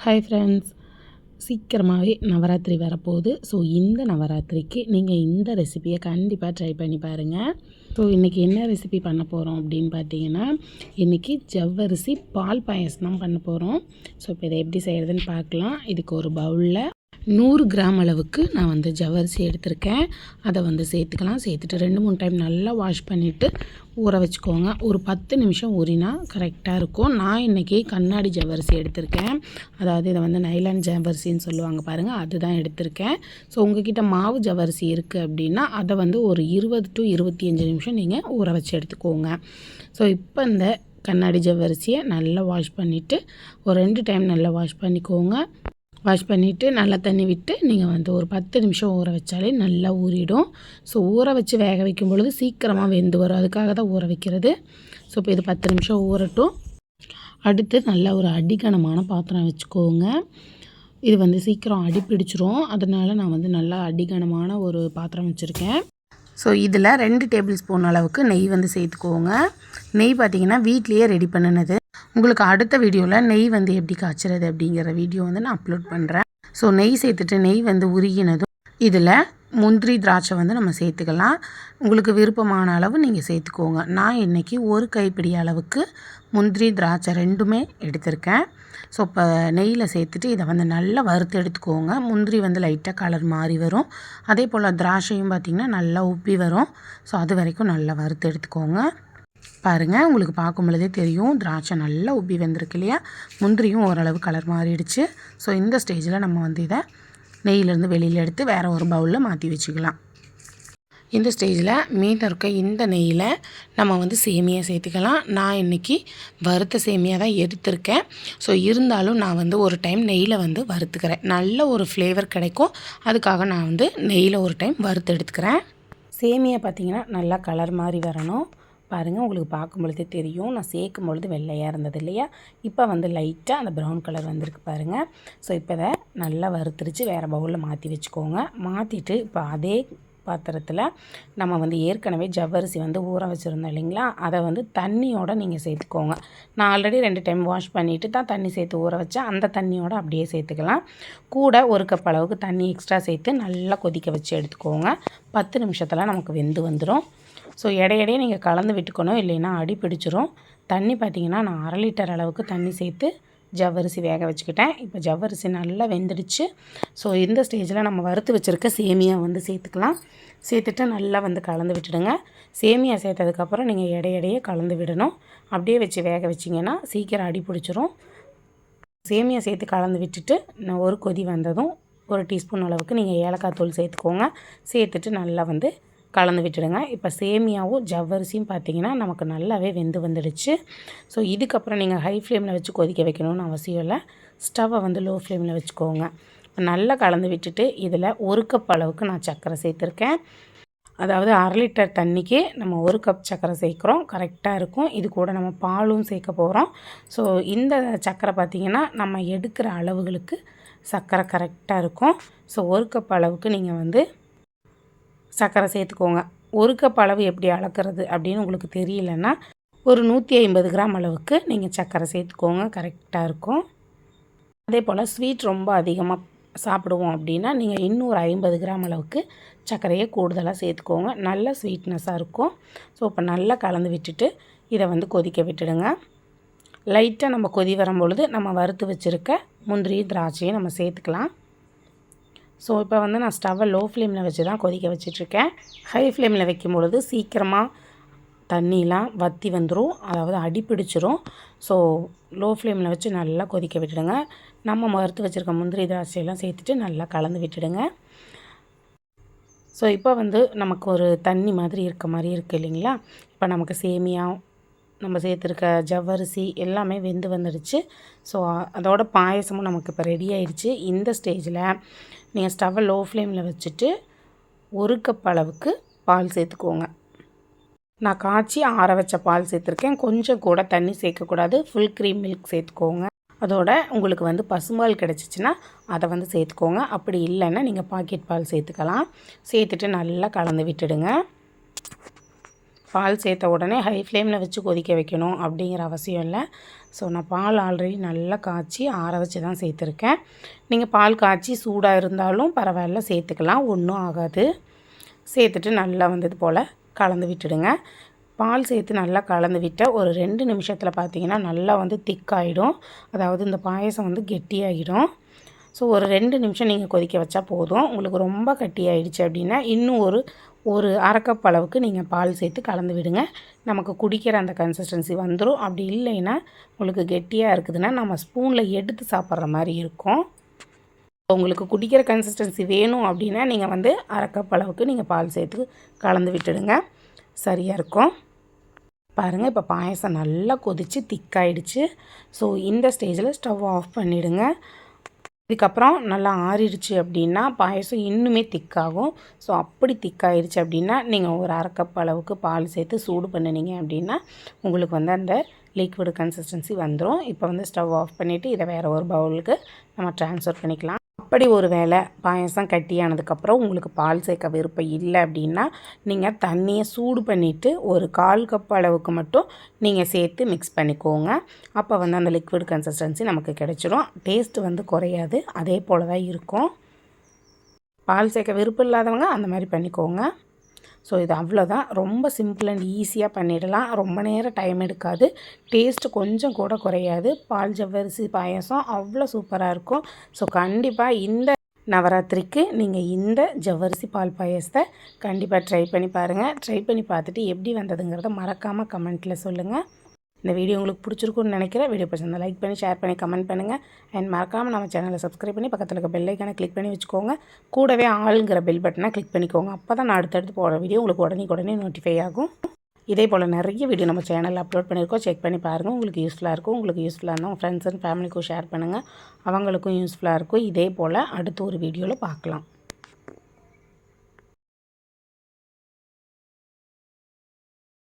Hi friends சீக்கிரமாகவே நவராத்திரி வரப்போகுது. So இந்த நவராத்திரிக்கு நீங்கள் இந்த ரெசிபியை கண்டிப்பாக ட்ரை பண்ணி பாருங்கள் ஸோ இன்றைக்கி என்ன ரெசிபி பண்ண போகிறோம் அப்படின்னு பார்த்தீங்கன்னா இன்றைக்கி ஜவ்வரிசி பால் பாயசம் தான் பண்ண போகிறோம் ஸோ இப்போ இதை எப்படி செய்கிறதுன்னு பார்க்கலாம் இதுக்கு ஒரு பவுலில் நூறு கிராம் அளவுக்கு நான் வந்து ஜவ்வரிசி எடுத்திருக்கேன். அதை வந்து சேர்த்துக்கலாம். சேர்த்துட்டு ரெண்டு மூணு டைம் நல்லா வாஷ் பண்ணிவிட்டு ஊற வச்சுக்கோங்க. ஒரு பத்து நிமிஷம் ஊறினா கரெக்டாக இருக்கும். நான் இன்றைக்கி கண்ணாடி ஜவ்வரிசி எடுத்திருக்கேன். அதாவது இதை வந்து நைலான் ஜவ்வரிசின்னு சொல்லுவாங்க பாருங்கள் அதுதான் எடுத்திருக்கேன். ஸோ உங்ககிட்ட மாவு ஜவரிசி இருக்குது அப்படின்னா அதை வந்து ஒரு இருபது டு இருபத்தி அஞ்சு நிமிஷம் நீங்கள் ஊற வச்சு எடுத்துக்கோங்க. ஸோ இப்போ இந்த கண்ணாடி ஜவ்வரிசியை நல்லா வாஷ் பண்ணிவிட்டு ஒரு ரெண்டு டைம் நல்லா வாஷ் பண்ணிக்கோங்க. வாஷ் பண்ணிவிட்டு நல்லா தண்ணி விட்டு நீங்கள் வந்து ஒரு பத்து நிமிஷம் ஊற வச்சாலே நல்லா ஊறிடும். ஸோ ஊற வச்சு வேக வைக்கும் பொழுது சீக்கிரமாக வெந்து வரும். அதுக்காக தான் ஊற வைக்கிறது. ஸோ இப்போ இது பத்து நிமிஷம் ஊறட்டும். அடுத்து நல்லா ஒரு அடிகனமான பாத்திரம் வச்சுக்கோங்க. இது வந்து சீக்கிரம் அடி பிடிச்சிரும். அதனால் நான் வந்து நல்லா அடிகனமான ஒரு பாத்திரம் வச்சுருக்கேன். ஸோ இதில் ரெண்டு டேபிள் ஸ்பூன் அளவுக்கு நெய் வந்து சேர்த்துக்கோங்க. நெய் பார்த்திங்கன்னா வீட்லேயே ரெடி பண்ணினது. உங்களுக்கு அடுத்த வீடியோவில் நெய் வந்து எப்படி காய்ச்சறது அப்படிங்கிற வீடியோ வந்து நான் அப்லோட் பண்ணுறேன் ஸோ நெய் சேர்த்துட்டு நெய் வந்து உருகினதும் இதில் முந்திரி திராட்சை வந்து நம்ம சேர்த்துக்கலாம். உங்களுக்கு விருப்பமான அளவு நீங்கள் சேர்த்துக்கோங்க. நான் இன்றைக்கி ஒரு கைப்பிடி அளவுக்கு முந்திரி திராட்சை ரெண்டுமே எடுத்திருக்கேன். ஸோ இப்போ நெய்யில் சேர்த்துட்டு இதை வந்து நல்லா வறுத்து எடுத்துக்கோங்க. முந்திரி வந்து லைட்டாக கலர் மாறி வரும். அதே போல் திராட்சையும் பார்த்திங்கன்னா நல்லா உப்பி வரும். ஸோ அது வரைக்கும் நல்லா வறுத்து எடுத்துக்கோங்க. பாருங்கள் உங்களுக்கு பார்க்கும் பொழுதே தெரியும் திராட்சை நல்லா உப்பி வந்திருக்கு இல்லையா? முந்திரியும் ஓரளவு கலர் மாறிடுச்சு. ஸோ இந்த ஸ்டேஜில் நம்ம வந்து இதை நெய்யிலேருந்து வெளியில் எடுத்து வேறு ஒரு பவுலில் மாற்றி வச்சுக்கலாம். இந்த ஸ்டேஜில் மீதம் இருக்க இந்த நெய்யில் நம்ம வந்து சேமியா சேர்த்துக்கலாம். நான் இன்றைக்கி வறுத்த சேமியா தான் எடுத்திருக்கேன். ஸோ இருந்தாலும் நான் வந்து ஒரு டைம் நெய்யில் வந்து வறுத்துக்கிறேன். நல்ல ஒரு ஃப்ளேவர் கிடைக்கும். அதுக்காக நான் வந்து நெய்யில் ஒரு டைம் வறுத்து எடுத்துக்கிறேன். சேமியா பார்த்திங்கன்னா நல்லா கலர் மாதிரி வரணும். பாருங்கள் உங்களுக்கு பார்க்கும் பொழுது தெரியும். நான் சேர்க்கும் பொழுது வெள்ளையாக இருந்தது இல்லையா? இப்போ வந்து லைட்டாக அந்த ப்ரௌன் கலர் வந்திருக்கு பாருங்கள் ஸோ இப்போ இதை நல்லா வறுத்துருச்சு. வேறு பவுலில் மாற்றி வச்சுக்கோங்க. மாற்றிட்டு இப்போ அதே பாத்திரத்தில் நம்ம வந்து ஏற்கனவே ஜவ்வரிசி வந்து ஊற வச்சுருந்தோம் இல்லைங்களா? அதை வந்து தண்ணியோடு நீங்கள் சேர்த்துக்கோங்க. நான் ஆல்ரெடி ரெண்டு டைம் வாஷ் பண்ணிவிட்டு தான் தண்ணி சேர்த்து ஊற வச்சேன். அந்த தண்ணியோடு அப்படியே சேர்த்துக்கலாம். கூட ஒரு கப் அளவுக்கு தண்ணி எக்ஸ்ட்ரா சேர்த்து நல்லா கொதிக்க வச்சு எடுத்துக்கோங்க. பத்து நிமிஷத்தில் நமக்கு வெந்து வந்துடும் ஸோ இடையிடையே நீங்கள் கலந்து விட்டுக்கணும் இல்லைன்னா அடி பிடிச்சிரும். தண்ணி பார்த்திங்கன்னா நான் அரை லிட்டர் அளவுக்கு தண்ணி சேர்த்து ஜவ்வரிசி வேக வச்சுக்கிட்டேன். இப்போ ஜவ்வரிசி நல்லா வெந்துடுச்சு. ஸோ இந்த ஸ்டேஜில் நம்ம வறுத்து வச்சுருக்க சேமியா வந்து சேர்த்துக்கலாம். சேர்த்துட்டு நல்லா வந்து கலந்து விட்டுடுங்க. சேமியா சேர்த்ததுக்கப்புறம் நீங்கள் இடையிடையே கலந்து விடணும். அப்படியே வச்சு வேக வச்சிங்கன்னா சீக்கிரம் அடி பிடிச்சிரும். சேமியா சேர்த்து கலந்து விட்டுட்டு நான் ஒரு கொதி வந்ததும் ஒரு டீஸ்பூன் அளவுக்கு நீங்கள் ஏலக்காய் தூள் சேர்த்துக்கோங்க. சேர்த்துட்டு நல்லா வந்து கலந்து விட்டுடுங்க. இப்போ சேமியாவும் ஜவ்வரிசியும் பார்த்தீங்கன்னா நமக்கு நல்லாவே வெந்து வந்துடுச்சு. ஸோ இதுக்கப்புறம் நீங்கள் ஹை ஃப்ளேமில் வச்சு கொதிக்க வைக்கணும்னு அவசியம் இல்லை. ஸ்டவ்வை வந்து லோ ஃப்ளேமில் வச்சுக்கோங்க. நல்லா கலந்து விட்டுட்டு இதில் ஒரு கப் அளவுக்கு நான் சர்க்கரை சேர்த்துருக்கேன். அதாவது அரை லிட்டர் தண்ணிக்கு நம்ம ஒரு கப் சர்க்கரை சேர்க்குறோம். கரெக்டாக இருக்கும். இது கூட நம்ம பாலும் சேர்க்க போகிறோம் ஸோ இந்த சர்க்கரை பார்த்திங்கன்னா நம்ம எடுக்கிற அளவுகளுக்கு சர்க்கரை கரெக்டாக இருக்கும். ஸோ ஒரு கப் அளவுக்கு நீங்கள் வந்து சர்க்கரை சேர்த்துக்கோங்க. ஒரு கப் அளவு எப்படி அளக்கிறது அப்படின்னு உங்களுக்கு தெரியலன்னா ஒரு நூற்றி ஐம்பது கிராம் அளவுக்கு நீங்கள் சர்க்கரை சேர்த்துக்கோங்க. கரெக்டாக இருக்கும். அதே போல் ஸ்வீட் ரொம்ப அதிகமாக சாப்பிடுவோம் அப்படின்னா நீங்கள் இன்னும் ஒரு ஐம்பது கிராம் அளவுக்கு சர்க்கரையை கூடுதலாக சேர்த்துக்கோங்க. நல்ல ஸ்வீட்னஸாக இருக்கும். ஸோ இப்போ நல்லா கலந்து விட்டுட்டு இதை வந்து கொதிக்க விட்டுடுங்க. லைட்டாக நம்ம கொதி வரும்பொழுது நம்ம வறுத்து வச்சுருக்க முந்திரி திராட்சையும் நம்ம சேர்த்துக்கலாம். ஸோ இப்போ வந்து நான் ஸ்டவ்வை லோ ஃப்ளேமில் வச்சு தான் கொதிக்க வச்சிட்ருக்கேன். ஹை ஃப்ளேமில் வைக்கும் பொழுது சீக்கிரமாக தண்ணிலாம் வற்றி வந்துடும் அதாவது அடி பிடிச்சிரும் ஸோ லோ ஃப்ளேமில் வச்சு நல்லா கொதிக்க விட்டுடுங்க. நம்ம மறுத்து வச்சுருக்க முந்திரி திராட்சையெல்லாம் சேர்த்துட்டு நல்லா கலந்து விட்டுடுங்க. ஸோ இப்போ வந்து நமக்கு ஒரு தண்ணி மாதிரி இருக்க மாதிரி இருக்குது இல்லைங்களா? இப்போ நமக்கு சேமியா நம்ம சேர்த்துருக்க ஜவ்வரிசி எல்லாமே வெந்து வந்துடுச்சு ஸோ அதோட பாயசமும் நமக்கு இப்போ ரெடி ஆயிடுச்சு இந்த ஸ்டேஜில் நீங்கள் ஸ்டவ்வை லோ ஃப்ளேமில் வச்சுட்டு ஒரு கப் அளவுக்கு பால் சேர்த்துக்கோங்க. நான் காய்ச்சி ஆற வச்ச பால் சேர்த்துருக்கேன். கொஞ்சம் கூட தண்ணி சேர்க்கக்கூடாது ஃபுல் க்ரீம் மில்க் சேர்த்துக்கோங்க. அதோட உங்களுக்கு வந்து பசும்பால் கிடச்சிச்சின்னா அதை வந்து சேர்த்துக்கோங்க. அப்படி இல்லைன்னா நீங்கள் பாக்கெட் பால் சேர்த்துக்கலாம். சேர்த்துட்டு நல்லா கலந்து விட்டுடுங்க. பால் சேர்த்த உடனே ஹை ஃப்ளேமில் வச்சு கொதிக்க வைக்கணும் அப்படிங்கிற அவசியம் இல்லை. ஸோ நான் பால் ஆல்ரெடி நல்லா காய்ச்சி ஆற வச்சு தான் சேர்த்துருக்கேன். நீங்கள் பால் காய்ச்சி சூடாக இருந்தாலும் பரவாயில்ல சேர்த்துக்கலாம். ஒன்றும் ஆகாது. சேர்த்துட்டு நல்லா வந்தது போல் கலந்து விட்டுடுங்க. பால் சேர்த்து நல்லா கலந்து விட்ட ஒரு ரெண்டு நிமிஷத்தில் பார்த்தீங்கன்னா நல்லா வந்து திக்காயிடும் அதாவது இந்த பாயசம் வந்து கெட்டியாகிடும் ஸோ ஒரு ரெண்டு நிமிஷம் நீங்கள் கொதிக்க வச்சா போதும். உங்களுக்கு ரொம்ப கட்டியாயிடுச்சு அப்படின்னா இன்னும் ஒரு ஒரு அரைக்கப் அளவுக்கு நீங்கள் பால் சேர்த்து கலந்து விடுங்க. நமக்கு குடிக்கிற அந்த கன்சிஸ்டன்சி வந்துடும் அப்படி இல்லைன்னா உங்களுக்கு கெட்டியாக இருக்குதுன்னா நம்ம ஸ்பூனில் எடுத்து சாப்பிட்ற மாதிரி இருக்கும். உங்களுக்கு குடிக்கிற கன்சிஸ்டன்சி வேணும் அப்படின்னா நீங்கள் வந்து அரைக்கப் அளவுக்கு நீங்கள் பால் சேர்த்து கலந்து விட்டுடுங்க. சரியாக இருக்கும். பாருங்கள் இப்போ பாயசம் நல்லா கொதித்து திக்காயிடுச்சு ஸோ இந்த ஸ்டேஜில் ஸ்டவ் ஆஃப் பண்ணிவிடுங்க இதுக்கப்புறம் நல்லா ஆறிடுச்சு அப்படின்னா பாயசம் இன்னுமே திக்காகும். ஸோ அப்படி திக்காயிருச்சு அப்படின்னா நீங்கள் ஒரு அரை கப் அளவுக்கு பால் சேர்த்து சூடு பண்ணினீங்க அப்படின்னா உங்களுக்கு வந்து அந்த லிக்விட் கன்சிஸ்டன்சி வந்துடும் இப்போ வந்து ஸ்டவ் ஆஃப் பண்ணிவிட்டு இதை வேறு ஒரு பவுலுக்கு நம்ம ட்ரான்ஸ்ஃபர் பண்ணிக்கலாம். அப்படி ஒரு வேளை பாயசம் கட்டியானதுக்கப்புறம் உங்களுக்கு பால் சேர்க்க விருப்பம் இல்லை அப்படின்னா நீங்கள் தண்ணியை சூடு பண்ணிவிட்டு ஒரு கால் கப் அளவுக்கு மட்டும் நீங்கள் சேர்த்து மிக்ஸ் பண்ணிக்கோங்க. அப்போ வந்து அந்த லிக்விட் கன்சிஸ்டன்சி நமக்கு கிடச்சிரும். டேஸ்ட்டு வந்து குறையாது. அதே போல் தான் இருக்கும். பால் சேர்க்க விருப்பம் இல்லாதவங்க அந்த மாதிரி பண்ணிக்கோங்க. ஸோ இது அவ்வளோதான் ரொம்ப சிம்பிள் அண்ட் ஈஸியாக பண்ணிடலாம். ரொம்ப நேரம் டைம் எடுக்காது. டேஸ்ட்டு கொஞ்சம் கூட குறையாது. பால் ஜவ்வரிசி பாயசம் அவ்வளோ சூப்பராக இருக்கும். ஸோ கண்டிப்பாக இந்த நவராத்திரிக்கு நீங்கள் இந்த ஜவ்வரிசி பால் பாயசத்தை கண்டிப்பாக ட்ரை பண்ணி பாருங்கள் ட்ரை பண்ணி பார்த்துட்டு எப்படி வந்ததுங்கிறத மறக்காமல் கமெண்ட்டில் சொல்லுங்கள் இந்த வீடியோ உங்களுக்கு பிடிச்சிருக்குன்னு நினைக்கிறேன். வீடியோ பிடிச்சிருந்தா லைக் பண்ணி ஷேர் பண்ணி கமெண்ட் பண்ணுங்கள் அண்ட் மறக்காமல் நம்ம சேனலை சப்ஸ்கிரைப் பண்ணி பக்கத்தில் இருக்க பெல்லைக்கான கிளிக் பண்ணி வச்சுக்கோங்க. கூடவே ஆளுங்கிற பெல் பட்டனை கிளிக் பண்ணிக்கோங்க. அப்போ தான் நான் அடுத்தடுத்து போகிற வீடியோ உங்களுக்கு உடனே உடனே நோட்டிஃபை ஆகும். இதே போல் நிறைய வீடியோ நம்ம சேனலில் அப்லோட் பண்ணியிருக்கோம். செக் பண்ணி பாருங்கள் உங்களுக்கு யூஸ்ஃபுல்லாக இருக்கும். உங்களுக்கு யூஸ்ஃபுல்லாக இருந்தால் உங்கள் ஃப்ரெண்ட்ஸ் அண்ட் ஃபேமிலிக்கும் ஷேர் பண்ணுங்கள் அவங்களுக்கும் யூஸ்ஃபுல்லாக இருக்கும். இதே போல் அடுத்த ஒரு வீடியோவில் பார்க்கலாம்.